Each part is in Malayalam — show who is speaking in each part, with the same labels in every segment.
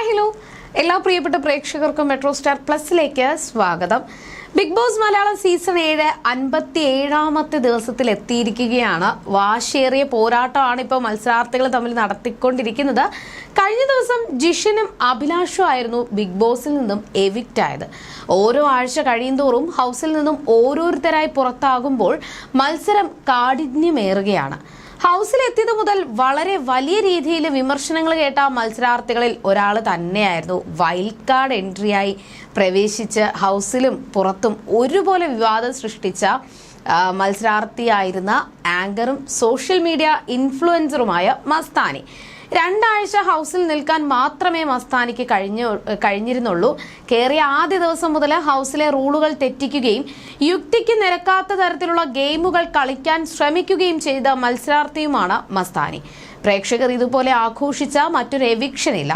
Speaker 1: Hi hello. എല്ലാ പ്രിയപ്പെട്ട പ്രേക്ഷകർക്കും മെട്രോ സ്റ്റാർ പ്ലസിലേക്ക് സ്വാഗതം. ബിഗ് ബോസ് മലയാളം സീസൺ ഏഴ് അൻപത്തി ഏഴാമത്തെ ദിവസത്തിൽ എത്തിയിരിക്കുകയാണ്. വാശേറിയ പോരാട്ടമാണ് ഇപ്പോൾ മത്സരാർത്ഥികൾ തമ്മിൽ നടത്തിക്കൊണ്ടിരിക്കുന്നത്. കഴിഞ്ഞ ദിവസം ജിഷനും അഭിലാഷും ആയിരുന്നു ബിഗ് ബോസിൽ നിന്നും എവിക്റ്റ് ആയത്. ഓരോ ആഴ്ച കഴിയുന്തോറും ഹൗസിൽ നിന്നും ഓരോരുത്തരായി പുറത്താകുമ്പോൾ മത്സരം കാഠിന്യമേറുകയാണ്. ഹൗസിലെത്തിയത് മുതൽ വളരെ വലിയ രീതിയിൽ വിമർശനങ്ങൾ കേട്ട മത്സരാർത്ഥികളിൽ ഒരാൾ തന്നെയായിരുന്നു. വൈൽഡ് കാർഡ് എൻട്രിയായി പ്രവേശിച്ച് ഹൗസിലും പുറത്തും ഒരുപോലെ വിവാദം സൃഷ്ടിച്ച മത്സരാർത്ഥിയായിരുന്ന ആങ്കറും സോഷ്യൽ മീഡിയ ഇൻഫ്ലുവൻസറുമായ മസ്താനി. രണ്ടാഴ്ച ഹൗസിൽ നിൽക്കാൻ മാത്രമേ മസ്താനിക്ക് കഴിഞ്ഞു കഴിഞ്ഞിരുന്നുള്ളൂ. കയറിയ ആദ്യ ദിവസം മുതൽ ഹൗസിലെ റൂളുകൾ തെറ്റിക്കുകയും യുക്തിക്ക് നിരക്കാത്ത തരത്തിലുള്ള ഗെയിമുകൾ കളിക്കാൻ ശ്രമിക്കുകയും ചെയ്ത മത്സരാർത്ഥിയുമാണ് മസ്താനി. പ്രേക്ഷകർ ഇതുപോലെ ആഘോഷിച്ച മറ്റൊരു എവിക്ഷൻ ഇല്ല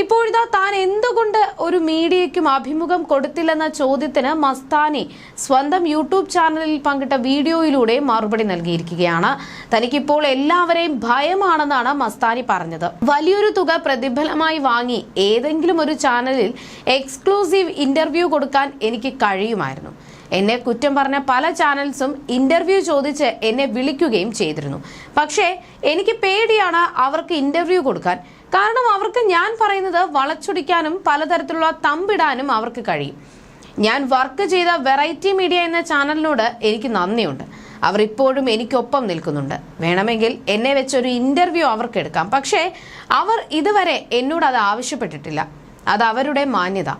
Speaker 1: ഇപ്പോഴിതാ താൻ എന്തുകൊണ്ട് ഒരു മീഡിയയ്ക്കും അഭിമുഖം കൊടുത്തില്ലെന്ന ചോദ്യത്തിന് മസ്താനി സ്വന്തം യൂട്യൂബ് ചാനലിൽ പങ്കിട്ട വീഡിയോയിലൂടെ മറുപടി നൽകിയിരിക്കുകയാണ്. തനിക്കിപ്പോൾ എല്ലാവരെയും ഭയമാണെന്നാണ് മസ്താനി പറഞ്ഞത്. വലിയൊരു തുക പ്രതിഫലമായി വാങ്ങി ഏതെങ്കിലും ഒരു ചാനലിൽ എക്സ്ക്ലൂസീവ് ഇന്റർവ്യൂ കൊടുക്കാൻ എനിക്ക് കഴിയുമായിരുന്നു. എന്നെ കുറ്റം പറഞ്ഞ പല ചാനൽസും ഇന്റർവ്യൂ ചോദിച്ച് എന്നെ വിളിക്കുകയും ചെയ്തിരുന്നു. പക്ഷേ എനിക്ക് പേടിയാണ് അവർക്ക് ഇന്റർവ്യൂ കൊടുക്കാൻ. കാരണം അവർക്ക് ഞാൻ പറയുന്നത് വളച്ചൊടിക്കാനും പലതരത്തിലുള്ള തമ്പിടാനും അവർക്ക് കഴിയും. ഞാൻ വർക്ക് ചെയ്ത വെറൈറ്റി മീഡിയ എന്ന ചാനലിനോട് എനിക്ക് നന്ദിയുണ്ട്. അവർ ഇപ്പോഴും എനിക്കൊപ്പം നിൽക്കുന്നുണ്ട്. വേണമെങ്കിൽ എന്നെ വെച്ചൊരു ഇന്റർവ്യൂ അവർക്ക് എടുക്കാം. പക്ഷേ അവർ ഇതുവരെ എന്നോട് അത് ആവശ്യപ്പെട്ടിട്ടില്ല. അത് അവരുടെ മാന്യത.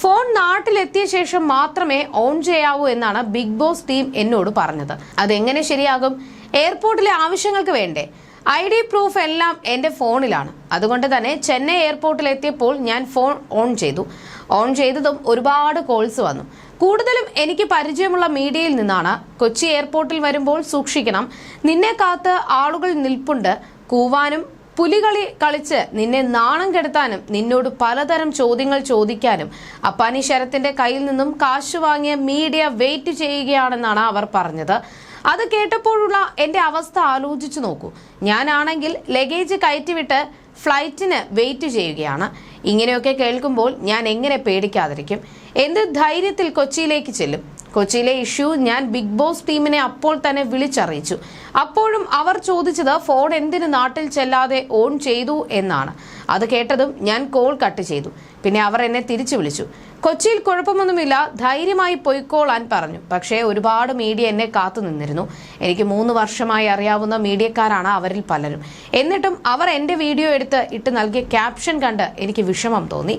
Speaker 1: ഫോൺ നാട്ടിലെത്തിയ ശേഷം മാത്രമേ ഓൺ ചെയ്യാവൂ എന്നാണ് ബിഗ് ബോസ് ടീം എന്നോട് പറഞ്ഞത്. അതെങ്ങനെ ശരിയാകും? എയർപോർട്ടിലെ ആവശ്യങ്ങൾക്ക് വേണ്ടേ? ഐ ഡി പ്രൂഫ് എല്ലാം എന്റെ ഫോണിലാണ്. അതുകൊണ്ട് തന്നെ ചെന്നൈ എയർപോർട്ടിൽ എത്തിയപ്പോൾ ഞാൻ ഫോൺ ഓൺ ചെയ്തു. ഓൺ ചെയ്തതും ഒരുപാട് കോൾസ് വന്നു. കൂടുതലും എനിക്ക് പരിചയമുള്ള മീഡിയയിൽ നിന്നാണ്. കൊച്ചി എയർപോർട്ടിൽ വരുമ്പോൾ സൂക്ഷിക്കണം. നിന്നെ കാത്ത് ആളുകൾ നിൽപ്പുണ്ട്. കൂവാനും പുലികളി കളിച്ച് നിന്നെ നാണം കെടുത്താനും നിന്നോട് പലതരം ചോദ്യങ്ങൾ ചോദിക്കാനും അപ്പാനി ശരത്തിന്റെ കയ്യിൽ നിന്നും കാശ് വാങ്ങിയ മീഡിയ വെയിറ്റ് ചെയ്യുകയാണെന്നാണ് അവർ പറഞ്ഞത്. അത് കേട്ടപ്പോഴുള്ള എന്റെ അവസ്ഥ ആലോചിച്ചു നോക്കൂ. ഞാനാണെങ്കിൽ ലഗേജ് കയറ്റിവിട്ട് ഫ്ലൈറ്റിന് വെയിറ്റ് ചെയ്യുകയാണ്. ഇങ്ങനെയൊക്കെ കേൾക്കുമ്പോൾ ഞാൻ എങ്ങനെ പേടിക്കാതിരിക്കും? എന്ത് ധൈര്യത്തിൽ കൊച്ചിയിലേക്ക് ചെല്ലും? കൊച്ചിയിലെ ഇഷ്യൂ ഞാൻ ബിഗ് ബോസ് ടീമിനെ അപ്പോൾ തന്നെ വിളിച്ചറിയിച്ചു. അപ്പോഴും അവർ ചോദിച്ചത് ഫോൺ എന്തിന് നാട്ടിൽ ചെല്ലാതെ ഓൺ ചെയ്തു എന്നാണ്. അത് കേട്ടതും ഞാൻ കോൾ കട്ട് ചെയ്തു. പിന്നെ അവർ എന്നെ തിരിച്ചു വിളിച്ചു. കൊച്ചിയിൽ കുഴപ്പമൊന്നുമില്ല ധൈര്യമായി പൊയ്ക്കോളാൻ പറഞ്ഞു. പക്ഷേ ഒരുപാട് മീഡിയ എന്നെ കാത്തു നിന്നിരുന്നു. എനിക്ക് മൂന്ന് വർഷമായി അറിയാവുന്ന മീഡിയക്കാരാണ് അവരിൽ പലരും. എന്നിട്ടും അവർ എന്റെ വീഡിയോ എടുത്ത് ഇട്ട് നൽകിയ ക്യാപ്ഷൻ കണ്ട് എനിക്ക് വിഷമം തോന്നി.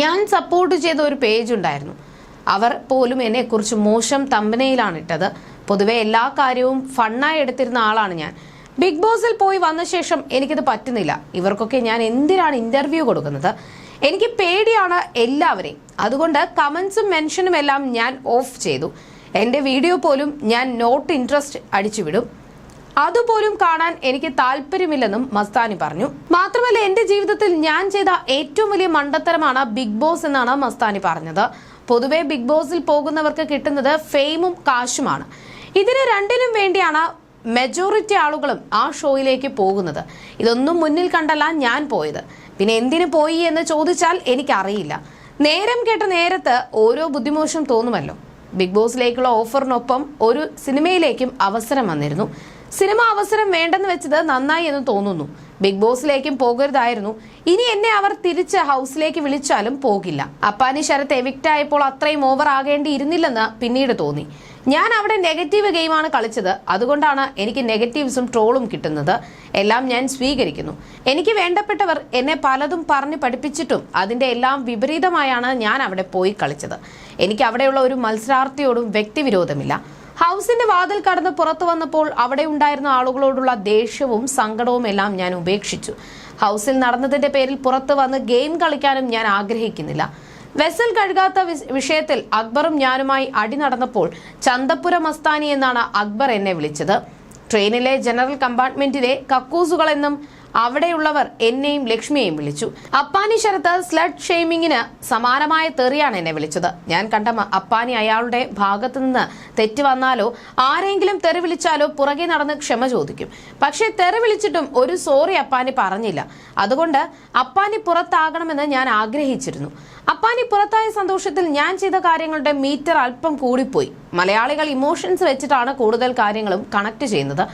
Speaker 1: ഞാൻ സപ്പോർട്ട് ചെയ്ത ഒരു പേജ് ഉണ്ടായിരുന്നു. അവർ പോലും എന്നെക്കുറിച്ച് മോശം തമ്പനയിലാണ് ഇട്ടത്. പൊതുവെ എല്ലാ കാര്യവും ഫണ്ണായി എടുത്തിരുന്ന ആളാണ് ഞാൻ. ബിഗ് ബോസിൽ പോയി വന്ന ശേഷം എനിക്കിത് പറ്റുന്നില്ല. ഇവർക്കൊക്കെ ഞാൻ എന്തിനാണ് ഇന്റർവ്യൂ കൊടുക്കുന്നത്? എനിക്ക് പേടിയാണ് എല്ലാവരെയും. അതുകൊണ്ട് കമൻസും മെൻഷനും എല്ലാം ഞാൻ ഓഫ് ചെയ്തു. എന്റെ വീഡിയോ പോലും ഞാൻ നോട്ട് ഇൻട്രസ്റ്റ് അടിച്ചുവിടും. അതുപോലും കാണാൻ എനിക്ക് താല്പര്യമില്ലെന്നും മസ്താനി പറഞ്ഞു. മാത്രമല്ല എന്റെ ജീവിതത്തിൽ ഞാൻ ചെയ്ത ഏറ്റവും വലിയ മണ്ടത്തരമാണ് ബിഗ് ബോസ് എന്നാണ് മസ്താനി പറഞ്ഞത്. പൊതുവെ ബിഗ് ബോസിൽ പോകുന്നവർക്ക് കിട്ടുന്നത് ഫെയിമും കാശുമാണ്. ഇതിന് രണ്ടിനും വേണ്ടിയാണ് മെജോറിറ്റി ആളുകളും ആ ഷോയിലേക്ക് പോകുന്നത്. ഇതൊന്നും മുന്നിൽ കണ്ടല്ല ഞാൻ പോയത്. പിന്നെ എന്തിനു പോയി എന്ന് ചോദിച്ചാൽ എനിക്കറിയില്ല. നേരം കേട്ട നേരത്ത് ഓരോ ബുദ്ധിമോശം തോന്നുമല്ലോ. ബിഗ് ബോസിലേക്കുള്ള ഓഫറിനൊപ്പം ഒരു സിനിമയിലേക്കും അവസരം വന്നിരുന്നു. സിനിമ അവസരം വേണ്ടെന്ന് വെച്ചത് നന്നായി എന്ന് തോന്നുന്നു. ബിഗ് ബോസിലേക്കും പോകരുതായിരുന്നു. ഇനി എന്നെ അവർ തിരിച്ച് ഹൗസിലേക്ക് വിളിച്ചാലും പോകില്ല. അപ്പാനി എവിക്റ്റ് ആയപ്പോൾ അത്രയും ഓവർ ആകേണ്ടിയിരുന്നില്ലെന്ന് പിന്നീട് തോന്നി. ഞാൻ അവിടെ നെഗറ്റീവ് ഗെയിമാണ് കളിച്ചത്. അതുകൊണ്ടാണ് എനിക്ക് നെഗറ്റീവ്സും ട്രോളും കിട്ടുന്നത്. എല്ലാം ഞാൻ സ്വീകരിക്കുന്നു. എനിക്ക് വേണ്ടപ്പെട്ടവർ എന്നെ പലതും പറഞ്ഞു പഠിപ്പിച്ചിട്ടും അതിന്റെ എല്ലാം വിപരീതമായാണ് ഞാൻ അവിടെ പോയി കളിച്ചത്. എനിക്ക് അവിടെയുള്ള ഒരു മത്സരാർത്ഥിയോടും വ്യക്തിവിരോധമില്ല. ഹൗസിന്റെ വാതിൽ കടന്ന് പുറത്തു വന്നപ്പോൾ അവിടെ ഉണ്ടായിരുന്ന ആളുകളോടുള്ള ദേഷ്യവും സങ്കടവും എല്ലാം ഞാൻ ഉപേക്ഷിച്ചു. ഹൗസിൽ നടന്നതിന്റെ പേരിൽ പുറത്തു വന്ന് ഗെയിം കളിക്കാനും ഞാൻ ആഗ്രഹിക്കുന്നില്ല. വെസൽ കഴുകാത്ത വിഷയത്തിൽ അക്ബറും ഞാനുമായി അടി നടന്നപ്പോൾ ചന്തപ്പുര മസ്താനി എന്നാണ് അക്ബർ എന്നെ വിളിച്ചത്. ട്രെയിനിലെ ജനറൽ കമ്പാർട്ട്മെന്റിലെ കക്കൂസുകളെന്നും അവിടെയുള്ളവർ എന്നെയും ലക്ഷ്മിയെയും വിളിച്ചു. അപ്പാനി ശരത്ത് സ്ലഡ് ഷെയ്മിങ്ങിന് സമാനമായ തെറിയാണ് എന്നെ വിളിച്ചത്. ഞാൻ കണ്ട അപ്പാനി അയാളുടെ ഭാഗത്തു നിന്ന് തെറ്റ് വന്നാലോ ആരെങ്കിലും തെറി വിളിച്ചാലോ പുറകെ നടന്ന് ക്ഷമ ചോദിക്കും. പക്ഷേ തെറി വിളിച്ചിട്ടും ഒരു സോറി അപ്പാനി പറഞ്ഞില്ല. അതുകൊണ്ട് അപ്പാനി പുറത്താകണമെന്ന് ഞാൻ ആഗ്രഹിച്ചിരുന്നു. അപ്പാനി പുറത്തായ സന്തോഷത്തിൽ ഞാൻ ചെയ്ത കാര്യങ്ങളുടെ മീറ്റർ അല്പം കൂടിപ്പോയി. മലയാളികൾ ഇമോഷൻസ് വെച്ചിട്ടാണ് കൂടുതൽ കാര്യങ്ങളും കണക്ട് ചെയ്യുന്നത്.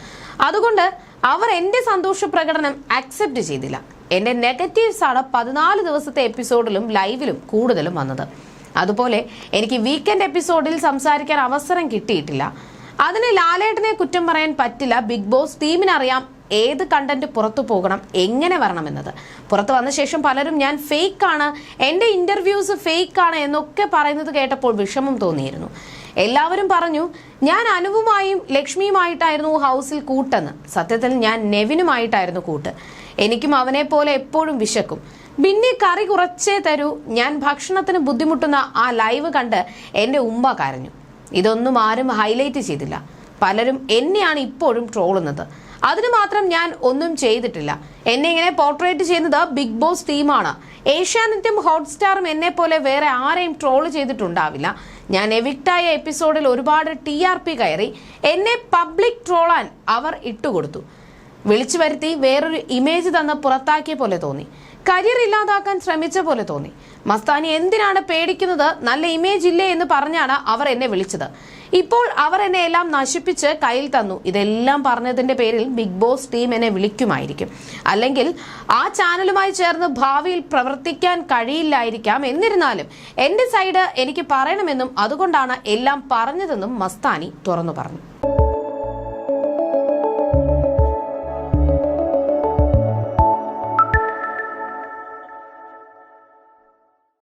Speaker 1: അതുകൊണ്ട് അവർ എന്റെ സന്തോഷ പ്രകടനം അക്സെപ്റ്റ് ചെയ്തില്ല. എന്റെ നെഗറ്റീവ്സ് ആണ് പതിനാല് ദിവസത്തെ എപ്പിസോഡിലും ലൈവിലും കൂടുതലും വന്നത്. അതുപോലെ എനിക്ക് വീക്കെൻഡ് എപ്പിസോഡിൽ സംസാരിക്കാൻ അവസരം കിട്ടിയിട്ടില്ല. അതിന് ലാലേട്ടനെ കുറ്റം പറയാൻ പറ്റില്ല. ബിഗ് ബോസ് ടീമിനറിയാം ഏത് കണ്ടന്റ് പുറത്തു പോകണം എങ്ങനെ വരണമെന്നത് പുറത്തു വന്ന ശേഷം പലരും ഞാൻ ഫേക്ക് ആണ് എന്റെ ഇന്റർവ്യൂസ് ഫേക്ക് ആണ് എന്നൊക്കെ പറയുന്നത് കേട്ടപ്പോൾ വിഷമം തോന്നിയിരുന്നു. എല്ലാവരും പറഞ്ഞു ഞാൻ അനുവുമായും ലക്ഷ്മിയുമായിട്ടായിരുന്നു ഹൗസിൽ കൂട്ടെന്ന്. സത്യത്തിൽ ഞാൻ നെവിനുമായിട്ടായിരുന്നു കൂട്ട്. എനിക്കും അവനെ പോലെ എപ്പോഴും വിശക്കും. പിന്നെ കറി കുറച്ചേ തരൂ. ഞാൻ ഭക്ഷണത്തിന് ബുദ്ധിമുട്ടുന്ന ആ ലൈവ് കണ്ട് എന്റെ ഉമ്മ കരഞ്ഞു. ഇതൊന്നും ആരും ഹൈലൈറ്റ് ചെയ്തില്ല. പലരും എന്നെയാണ് ഇപ്പോഴും ട്രോളുന്നത്. അതിന് മാത്രം ഞാൻ ഒന്നും ചെയ്തിട്ടില്ല. എന്നെ ഇങ്ങനെ പോർട്രേറ്റ് ചെയ്യുന്നത് ബിഗ് ബോസ് ടീമാണ് ഏഷ്യാനെറ്റും ഹോട്ട്സ്റ്റാറും എന്നെ പോലെ വേറെ ആരെയും ട്രോൾ ചെയ്തിട്ടുണ്ടാവില്ല. ഞാൻ എവിക്റ്റായ എപ്പിസോഡിൽ ഒരുപാട് ടി ആർ പി കയറി എന്നെ പബ്ലിക് ട്രോളാൻ അവർ ഇട്ടുകൊടുത്തു. വിളിച്ചു വരുത്തി വേറൊരു ഇമേജ് തന്ന് പുറത്താക്കിയ പോലെ തോന്നി. കരിയർ ഇല്ലാതാക്കാൻ ശ്രമിച്ച പോലെ തോന്നി. മസ്താനി എന്തിനാണ് പേടിക്കുന്നത്? നല്ല ഇമേജ് ഇല്ലേ എന്ന് പറഞ്ഞാണ് അവർ എന്നെ വിളിച്ചത്. ഇപ്പോൾ അവർ എന്നെ എല്ലാം നശിപ്പിച്ച് കയ്യിൽ തന്നു. ഇതെല്ലാം പറഞ്ഞതിന്റെ പേരിൽ ബിഗ് ബോസ് ടീം എന്നെ വിളിക്കുമായിരിക്കും. അല്ലെങ്കിൽ ആ ചാനലുമായി ചേർന്ന് ഭാവിയിൽ പ്രവർത്തിക്കാൻ കഴിയില്ലായിരിക്കാം. എന്നിരുന്നാലും എന്റെ സൈഡ് എനിക്ക് പറയണമെന്നും അതുകൊണ്ടാണ് എല്ലാം പറഞ്ഞതെന്നും മസ്താനി തുറന്നു പറഞ്ഞു.